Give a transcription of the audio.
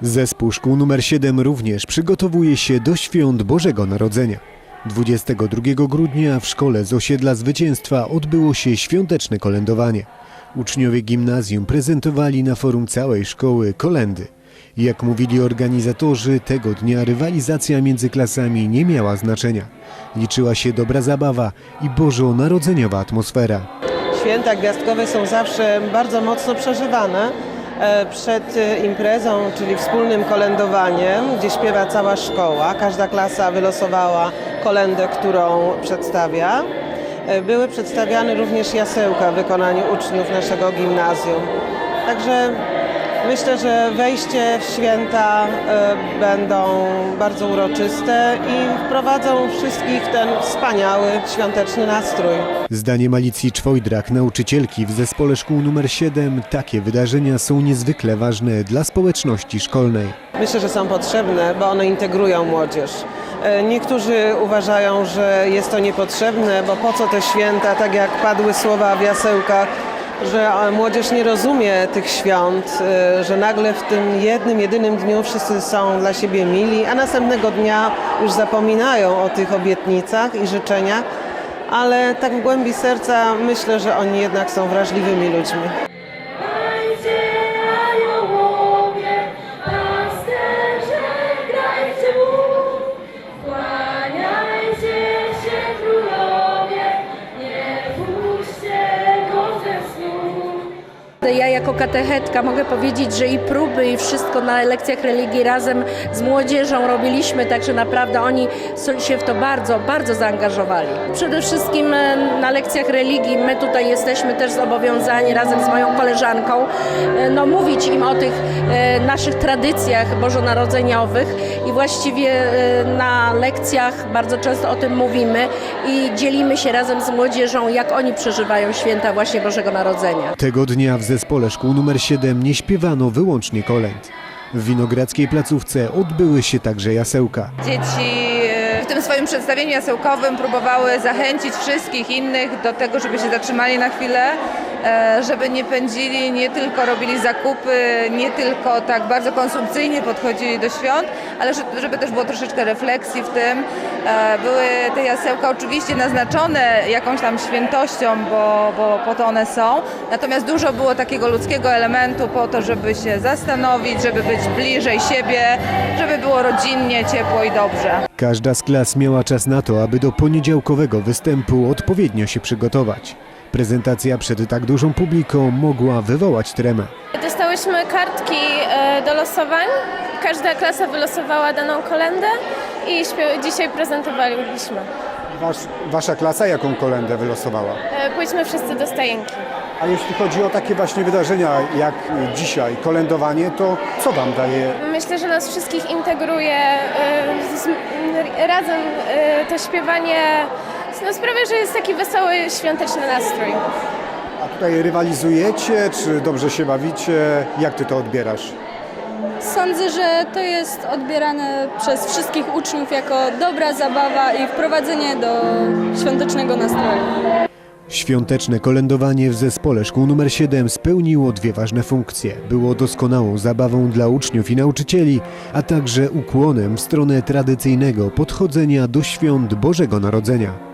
Zespół szkół nr 7 również przygotowuje się do świąt Bożego Narodzenia. 22 grudnia w szkole z osiedla Zwycięstwa odbyło się świąteczne kolędowanie. Uczniowie gimnazjum prezentowali na forum całej szkoły kolendy. Jak mówili organizatorzy, tego dnia rywalizacja między klasami nie miała znaczenia. Liczyła się dobra zabawa i bożonarodzeniowa atmosfera. Święta gwiazdkowe są zawsze bardzo mocno przeżywane przed e, imprezą, czyli wspólnym kolędowaniem, gdzie śpiewa cała szkoła. Każda klasa wylosowała kolendę, którą przedstawia. E, Były przedstawiane również jasełka w wykonaniu uczniów naszego gimnazjum. Także myślę, że wejście w święta e, będą bardzo uroczyste i wprowadzą wszystkich w ten wspaniały świąteczny nastrój. Zdaniem Alicji Czwojdrak, nauczycielki w zespole szkół nr 7, takie wydarzenia są niezwykle ważne dla społeczności szkolnej. Myślę, że są potrzebne, bo one integrują młodzież. E, Niektórzy uważają, że jest to niepotrzebne, bo po co te święta, tak jak padły słowa w jasełkach, że młodzież nie rozumie tych świąt, e, że nagle w tym jednym, jedynym dniu wszyscy są dla siebie mili, a następnego dnia już zapominają o tych obietnicach i życzeniach, ale tak w głębi serca myślę, że oni jednak są wrażliwymi ludźmi. Ja jako katechetka mogę powiedzieć, że i próby i wszystko na lekcjach religii razem z młodzieżą robiliśmy, także naprawdę oni się w to bardzo, bardzo zaangażowali. Przede wszystkim e, na lekcjach religii my tutaj jesteśmy też zobowiązani razem z moją koleżanką e, no, mówić im o tych e, naszych tradycjach bożonarodzeniowych i właściwie na lekcjach bardzo często o tym mówimy i dzielimy się razem z młodzieżą, jak oni przeżywają święta właśnie Bożego Narodzenia. Tego dnia w zespole szkół nr 7 nie śpiewano wyłącznie kolęd. W winogradzkiej placówce odbyły się także jasełka. Dzieci e, w tym swoim przedstawieniu jasełkowym próbowały zachęcić wszystkich innych do tego, żeby się zatrzymali na chwilę, żeby nie pędzili, nie tylko robili zakupy, nie tylko tak bardzo konsumpcyjnie podchodzili do świąt, ale że- żeby też było troszeczkę refleksji w tym. E, Były te jasełka oczywiście naznaczone jakąś tam świętością, bo, bo po to one są, natomiast dużo było takiego ludzkiego elementu po to, żeby się zastanowić, żeby być bliżej siebie, żeby było rodzinnie, ciepło i dobrze. Każda z klas miała czas na to, aby do poniedziałkowego występu odpowiednio się przygotować. Prezentacja przed tak dużą publiką mogła wywołać tremę. Dostałyśmy kartki e, do losowań. Każda klasa wylosowała daną kolendę i dzisiaj prezentowaliśmy. Wasz, wasza klasa jaką kolendę wylosowała? E, Pójdźmy wszyscy do stajenki. A jeśli chodzi o takie właśnie wydarzenia jak dzisiaj, kolędowanie, to co wam daje? Myślę, że nas wszystkich integruje e, razem to śpiewanie. No, sprawia, że jest taki wesoły, świąteczny nastrój. A tutaj rywalizujecie, czy dobrze się bawicie? Jak ty to odbierasz? Sądzę, że to jest odbierane przez wszystkich uczniów jako dobra zabawa i wprowadzenie do świątecznego nastroju. Świąteczne kolędowanie w zespole szkół nr 7 spełniło dwie ważne funkcje. Było doskonałą zabawą dla uczniów i nauczycieli, a także ukłonem w stronę tradycyjnego podchodzenia do świąt Bożego Narodzenia.